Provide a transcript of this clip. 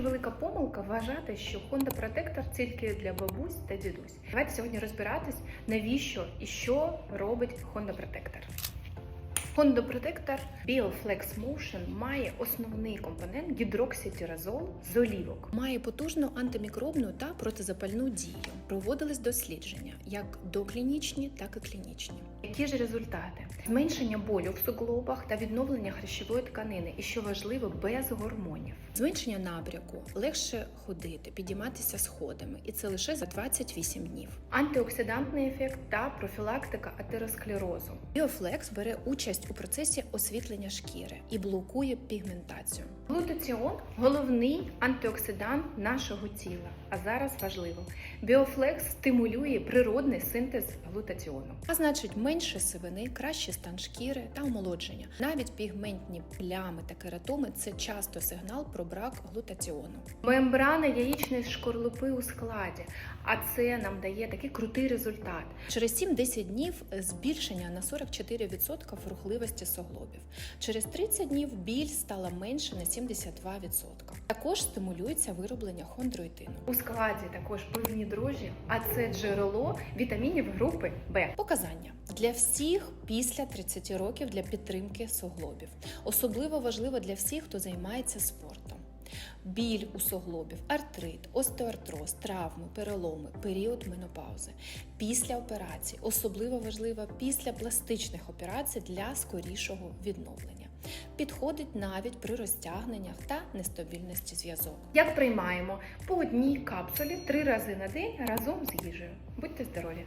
дуже велика помилка вважати, що Honda Protector тільки для бабусь та дідусь. Давайте сьогодні розбиратись, навіщо і що робить Honda Protector. Honda Protector BioFlex Motion має основний компонент гідрокситиразол з олівок. Має потужну антимікробну та протизапальну дію. Проводились дослідження як доклінічні, так і клінічні. Які ж результати? Зменшення болю в суглобах та відновлення хрящової тканини, і що важливо, без гормонів. Зменшення набряку, легше ходити, підійматися сходами, і це лише за 28 днів. Антиоксидантний ефект та профілактика атеросклерозу. Біофлекс бере участь у процесі освітлення шкіри і блокує пігментацію. Глутаціон головний антиоксидант нашого тіла. А зараз важливо: біофлекс стимулює природний синтез глутаціону. А значить, менше сивини, кращий стан шкіри та омолодження. Навіть пігментні плями та кератоми це часто сигнал про брак глутаціону. Мембрана яєчної шкорлупи у складі, а це нам дає такий крутий результат. Через 7-10 днів збільшення на 44% рухливості суглобів. Через 30 днів біль стала менше на 72%. Також стимулюється вироблення хондроїтину. У складі також пивні дрожжі, а це джерело вітамінів групи Б. Показання для всіх після 30 років для підтримки суглобів. Особливо важливо для всіх, хто займається спортом. Біль у суглобів, артрит, остеоартроз, травми, переломи, період менопаузи. Після операцій особливо важливо після пластичних операцій для скорішого відновлення. Підходить навіть при розтягненнях та нестабільності зв'язок. Як приймаємо по одній капсулі три рази на день разом з їжею. Будьте здорові!